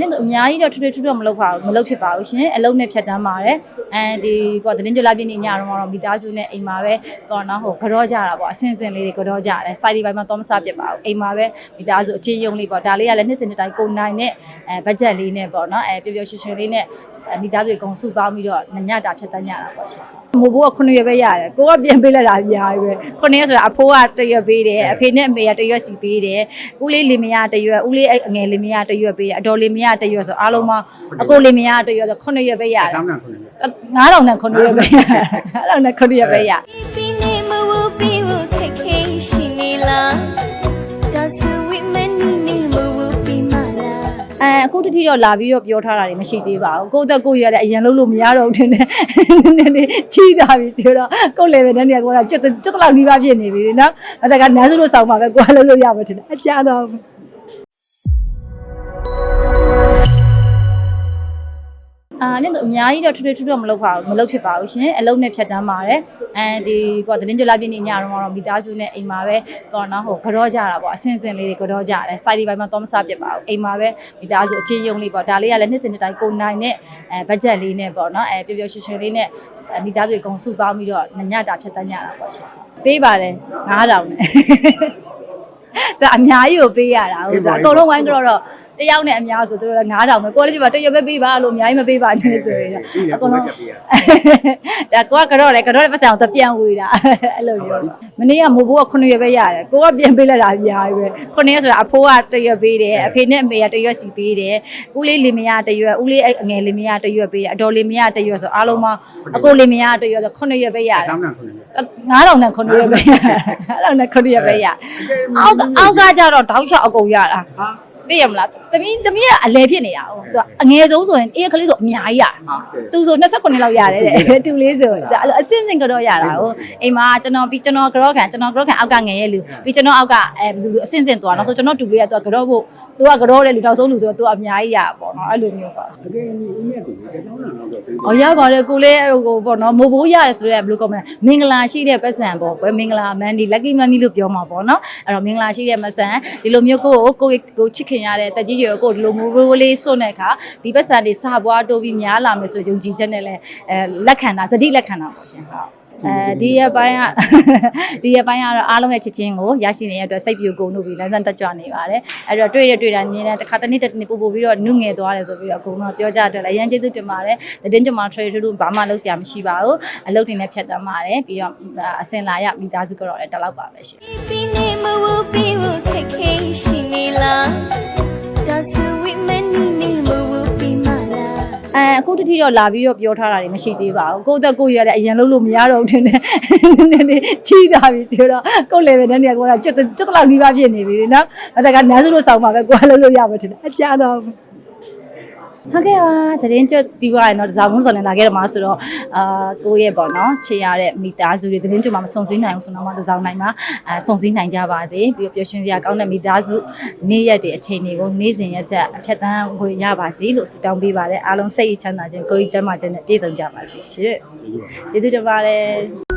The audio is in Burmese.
နင့်တို့အများကြီးတော့ထွတ်ထွတ်ထွတ်ထွတ်မလုပ်ပါဘူးမလုပ်ဖြစ်ပါဘူးရှင်အလုံးနဲ့ဖြတ်တန်းပါတယ်အဲဒီပေါ့တင်းကြလာပြင်းနေညတော့တော့မိသားစုနဲ့အိမ်မှာပဲပေါ့နော်ဟိုကြောကြတာပေါ့အစင်စင်လေးတွေကြောကြတယ်စိုက်ဒီပိုင်းမှာတော့မစားပြစ်ပါဘူးအိမ်မှာပဲမိသားစုအချင်းယုံလေးပေါ့ဒါလေးကလည်းနှစ်စဉ်တစ်တိုင်းကိုနိုင်နဲ့အဲဘတ်ဂျက်လေးနဲ့ပေါ့နော်အဲပျော်ပျော်ရွှင်ရွှင်လေးနဲ့အဲမိသားစုတွေအကုန်စုပေါင်းပြီးတော့ညတာဖြတ်တန်းကြတာပေါ့ရှင် မိုးဘိုးက9ရက်ပဲရတယ်ကိုကပြန်ပေးလိုက်တာအများကြီးပဲ9ရက်ဆိုတာအဖိုးကတရွက်ပေးတယ်အဖေနဲ့အမေကတရွက်စီပေးတယ်ဦးလေးလင်မယားတရွက်ဦးလေးအငယ်လင်မယားတရွက်ပေးတယ်အတော်လင်မယားတရွက်ဆိုအားလုံးမအကိုလင်မယားတရွက်ဆို9ရက်ပဲရတယ်တောင်းတာခုနက9000နဲ့9ရက်ပဲရ9000နဲ့9ရက်ပဲရဒီနေ့ အဲအခုတတိတော့လာပြီးတော့ပြောထားတာတွေမရှိသေးပါဘူးကိုယ့်သက်ကိုယ့်ရတဲ့အရင်လုံးလို့မရတော့ဘူးထင်တယ်နည်းနည်းလေးချီးသွားပြီဆိုတော့ကိုယ့် level နဲ့နေကောကကျွတ်ကျွတ်တော့နီးပါးဖြစ်နေပြီနော်အဲ့ဒါကနန်းစုလို့ဆောင်းပါပဲကိုယ်လုံးလို့ရမှာထင်တယ်အကြတော့ အာနင့်တို့အများကြီးတော့ထွတ်ထွတ်ထွတ်တော့မလုပ်ပါဘူးမလုပ်ဖြစ်ပါဘူးရှင်အလုံးနဲ့ဖြတ်တန်းပါတယ်အဲဒီပေါ့တင်းကြလာပြင်းနေညတော့တော့မိသားစုနဲ့အိမ်မှာပဲပေါ့နော်ဟိုကြောကြတာပေါ့အစင်စင်လေးတွေကြောကြတယ်စိုက်ဒီပိုင်းမှာတော့မစားပြစ်ပါဘူးအိမ်မှာပဲမိသားစုအချင်းယုံလေးပေါ့ဒါလေးကလည်းနှစ်စဉ်တစ်တိုင်းကိုနိုင်နဲ့အဲဘတ်ဂျက်လေးနဲ့ပေါ့နော်အဲပျော်ပျော်ရွှင်ရွှင်လေးနဲ့အဲမိသားစုတွေအကုန်စုပေါင်းပြီးတော့ညတာဖြတ်တန်းကြတာပေါ့ရှင်ပေးပါတယ်9000နဲ့ဒါအများကြီးကိုပေးရတာဟုတ်ဒါအကုန်လုံးဝိုင်းကြတော့ တော့တယောက်နဲ့အများဆိုသူတို့က9000ပဲကိုလည်းကြည့်ပါတရွက်ပဲပေးပါလို့အများကြီးမပေးပါနဲ့ဆိုရင်တော့အကုန်လုံးဒါကိုကကတော့လေကတော့ပတ်စံတော့ပြန်ဝေးတာအဲ့လိုမျိုးမနေ့ကမိုးဘိုးက9ရက်ပဲရတယ်ကိုကပြန်ပေးလိုက်တာအများကြီးပဲ9ရက်ဆိုတာအဖိုးကတရွက်ပေးတယ်အဖေနဲ့အမေကတရွက်စီပေးတယ်ဦးလေးလင်မယားတရွက်ဦးလေးအငယ်လင်မယားတရွက်ပေးတယ်အတော်လင်မယားတရွက်ဆိုအားလုံးမအကိုလင်မယားတရွက်ဆို9ရက်ပဲရတယ်တောင်းတာခုနက9000နဲ့9ရက်ပဲ9000နဲ့9ရက်ပဲရအောက်ကအောက်ကကြတော့တောက်လျှောက်အကုန်ရတာဟာ သိရမလားသမီးသမီးကအလဲဖြစ်နေတာဟုတ်သူကအငယ်ဆုံးဆိုရင်အေးကလေးဆိုအများကြီးရဟာကဲသူဆို29လောက်ရတယ်တဲ့တူလေးဆိုဒါအဲ့လိုအစင်းစင်ကတော့ရတာဟုတ်အိမ်မှာကျွန်တော်ပြီးကျွန်တော်ကြောခံကျွန်တော်ကြောခံအောက်ကငယ်ရဲ့လူပြီးကျွန်တော်အောက်ကအဲဘယ်သူအစင်းစင်သွားတော့ဆိုကျွန်တော်တူလေးကသူကကြောဖို့သူကကြောတဲ့လူတောက်ဆုံးလူဆိုတော့သူကအများကြီးရပေါ့နော်အဲ့လိုမျိုးပါအကယ်၍ဦးမြတ်တူတတောင်းတာတော့ပေး။အော်ရပါတယ်ကိုလေးဟိုပေါ့နော်မိုးဘိုးရတယ်ဆိုတော့ဘယ်လိုကောမလဲမင်္ဂလာရှိတဲ့ပတ်စံပေါ့ကွယ်မင်္ဂလာမန်ဒီ lucky money လို့ပြောမှာပေါ့နော်။အဲ့တော့မင်္ဂလာရှိတဲ့မဆန်ဒီလိုမျိုးကိုကိုကိုကိုချစ်ခင်ရတဲ့တက်ကြီးရွယ်ကိုဒီလိုမိုးဘိုးလေးစွန့်တဲ့အခါဒီပတ်စံတွေစပွားတိုးပြီးများလာမယ်ဆိုယုံကြည်ချက်နဲ့လဲအဲလက်ခံတာသတိလက်ခံတာပေါ့ရှင်ဟုတ်အဲဒီရပိုင်းကဒီရပိုင်းကတော့အားလုံးရဲ့ချစ်ချင်းကိုရရှိနေတဲ့အတွက်စိတ်ပြူကုန်လို့ပြီးလမ်းစမ်းတက်ကြွနေပါတယ်အဲ့တော့တွေ့ရတွေ့တာမြင်တဲ့တစ်ခါတစ်နေ့တစ်နေ့ပို့ပို့ပြီးတော့နုငယ်သွားတယ်ဆိုပြီးတော့အကုန်လုံးပြောကြအတွက်လည်းအရန်ကျေးဇူးတင်ပါတယ်တင်းကြမှာ trade တို့ဘာမှလုပ်စရာမရှိပါဘူးအလုပ်တွေနဲ့ဖြတ်တန်းပါတယ်ပြီးတော့အစင်လာရမိသားစုကတော့လည်းတလောက်ပါပဲရှင် အဲအခုတတိတော့လာပြီးတော့ပြောထားတာတွေမရှိသေးပါဘူးကိုယ့်သက်ကိုယ့်ရတဲ့အရင်လုံးလို့မရတော့ဘူးထင်တယ်နည်းနည်းလေးချီးသွားပြီဆိုတော့ကိုယ့် level နဲ့နေကောကကျွတ်ကျွတ်တော့နီးပါးဖြစ်နေပြီနော်အဲ့ဒါကနန်းစုလို့ဆောင်းပါပဲကိုယ်လုံးလို့ရမှာထင်တယ်အကြတော့ ဟုတ်ကဲ့ပါသတင်းကြွပြီးသွားရင်တော့တစားဘုံစော်နေလာခဲ့တော့မှာဆိုတော့အာကိုယ့်ရဲ့ပေါ့နော်ချေရတဲ့မိသားစုတွေသတင်းကြွမှာမစုံစည်းနိုင်ဘူးဆိုတော့မှတစားနိုင်မှာအဲစုံစည်းနိုင်ကြပါစေပြီးတော့ပျော်ရွှင်စရာကောင်းတဲ့မိသားစုနေ့ရက်တွေအချိန်တွေကိုနေ့စဉ်ရက်ဆက်အဖြတ်တန်းဝင်ရပါစေလို့ဆုတောင်းပေးပါတယ်အားလုံးစိတ်ချမ်းသာခြင်းကိုယ်ကြီးချမ်းသာခြင်းနဲ့ပြည့်စုံကြပါစေရှင်ကျေးဇူးတင်ပါတယ်